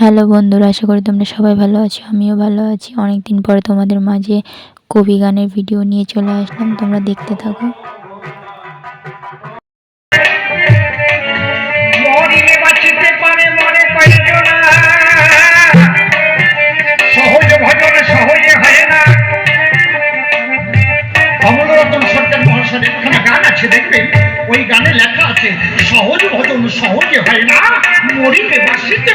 Hello বন্ধুরা, আশা করি তোমরা সবাই ভালো আছো, আমিও ভালো আছি। অনেক দিন পরে তোমাদের মাঝে কবি গানের ভিডিও নিয়ে চলে আসলাম, তোমরা দেখতে থাকো। দেখবেন ওই গানে লেখা আছে, সহজ ভজন সহজে হয় না। মরিলে বাঁচিতে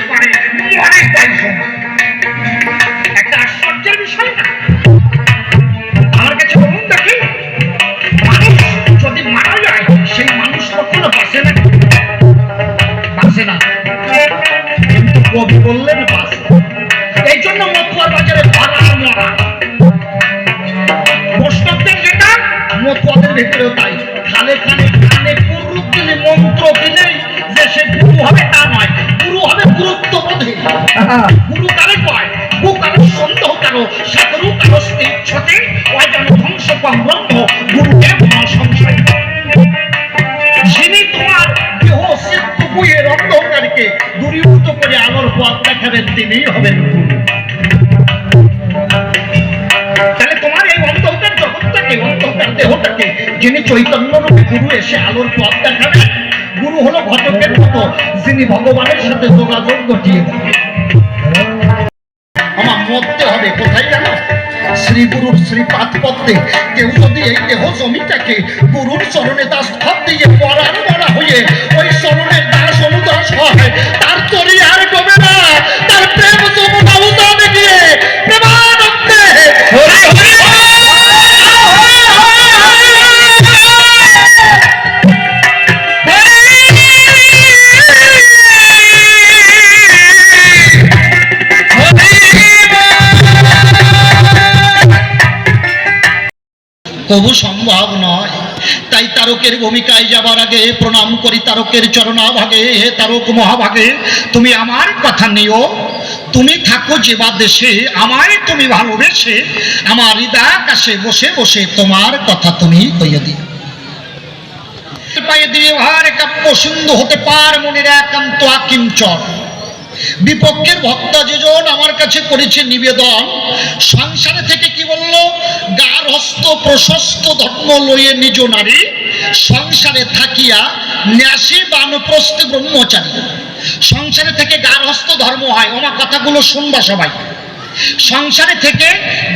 ভেতরেও তাই। খালে খানে কানে পুরুষ দিলে মন্ত্র দিলেই যে সে গুরু হবে তা নয়, গুরু হবে গুরুত্ব বোধে। গুরু কারে কয়? গু কারও সন্দেহ কারও সাগরু কারও ইচ্ছতে অজান ধ্বংস ব্রহ্ম গুরুদেব সংশয়? যিনি তোমার দেহ সিদ্ধ বইয়ের অন্ধকারকে দূরীভূত করে আলোর পথ দেখাবেন, তিনিই হবেন গুরু। অন্ধকার দেহটাকে যিনি চৈতন্য রূপে গুরু এসে আলোর পথ দেখাবে, গুরু হলো ঘটকের মতো, যিনি ভগবানের সাথে যোগাযোগ ঘটিয়ে দেন। আমার মরতে হবে, কোথায় জানো? শ্রী গুরুর শ্রীপাদ পদ্মে কেউ যদি এই দেহ জমিটাকে গুরুর চরণে দাস কবু সম্ভব নয়। তাই তারকের ভূমিকায় যাবার আগে, প্রণাম করি তারকের চরণাভাগে। হে তারক মহাভাগে, তুমি আমার কথা নিও। তুমি থাকো যে বা দেশে, আমায় তুমি ভালোবেসে। আমার হৃদয় আকাশে বসে বসে তোমার কথা তুমি কইয়ে দিও। পায়ে দিয়ে ভার কাব্য সিন্ধু হতে পার মনের একান্ত আকিঞ্চন বিপক্ষের ভক্ত যেজন আমার কাছে করেছে নিবেদন, সংসারে থেকে কি বলল? গার হস্ত প্রশস্ত ধর্ম লইয়ে নিজ নারী সংসারে থাকিয়া ন্যাসী, বানপ্রস্থ, ব্রহ্মচারী। সংসারে থেকে গার হস্ত ধর্ম হয়। আমার কথাগুলো শুনবা সবাই। সংসারে থেকে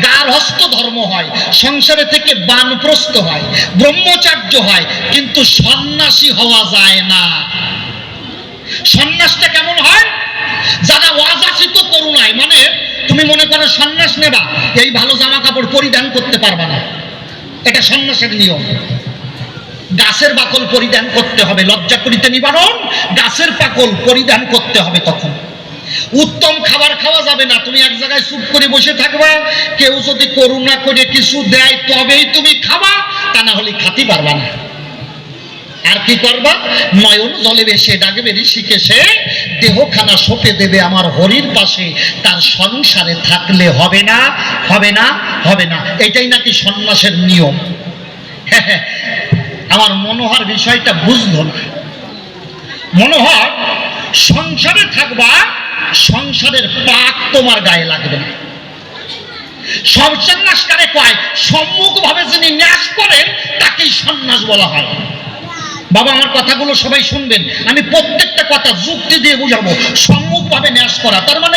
গার্হস্থ ধর্ম হয়। সংসারে থেকে বানপ্রস্থ হয়। ব্রহ্মচার্য হয়। কিন্তু সন্ন্যাসী হওয়া যায় না। সন্ন্যাসটা কেমন হয়? যারা ওয়াজাসিত করুণায় মানে তুমি মনে করো সন্ন্যাস নেবা, এই ভালো জামা কাপড় পরিধান করতে পারবা না। এটা সন্ন্যাসের নিয়ম। গাছের বাকল পরিধান করতে হবে, লজ্জা করিতে নিবারণ, গাছের পাকল পরিধান করতে হবে তখন। উত্তম খাবার খাওয়া যাবে না, তুমি এক জায়গায় চুপ করে বসে থাকবা, কেউ যদি করুণা করে কিছু দেয়, তবেই তুমি খাবা, তা না হলে খাতে পারবা না। আর কি করবা? নয়ন জলে বেশে ডাকবে ঋষিকে সে দেহখানা সপে দেবে আমার হরির পাশে। তার সংসারে থাকলে হবে না হবে না হবে না। এটাই নাকি সন্ন্যাসের নিয়ম। আমার মনোহর বিষয়টা বুঝলো না। মনোহর, সংসারে থাকবা, সংসারের পাক তোমার গায়ে লাগবে না। সব সন্ন্যাসকারে কয় সম্মুখ ভাবে যিনি ন্যাস করেন, তাকেই সন্ন্যাস বলা হয়। বাবা, আমার কথাগুলো সবাই শুনবেন। আমি প্রত্যেকটা কথা যুক্তি দিয়ে বুঝাবো। সম্মুখভাবে ন্যাস করা। তার মানে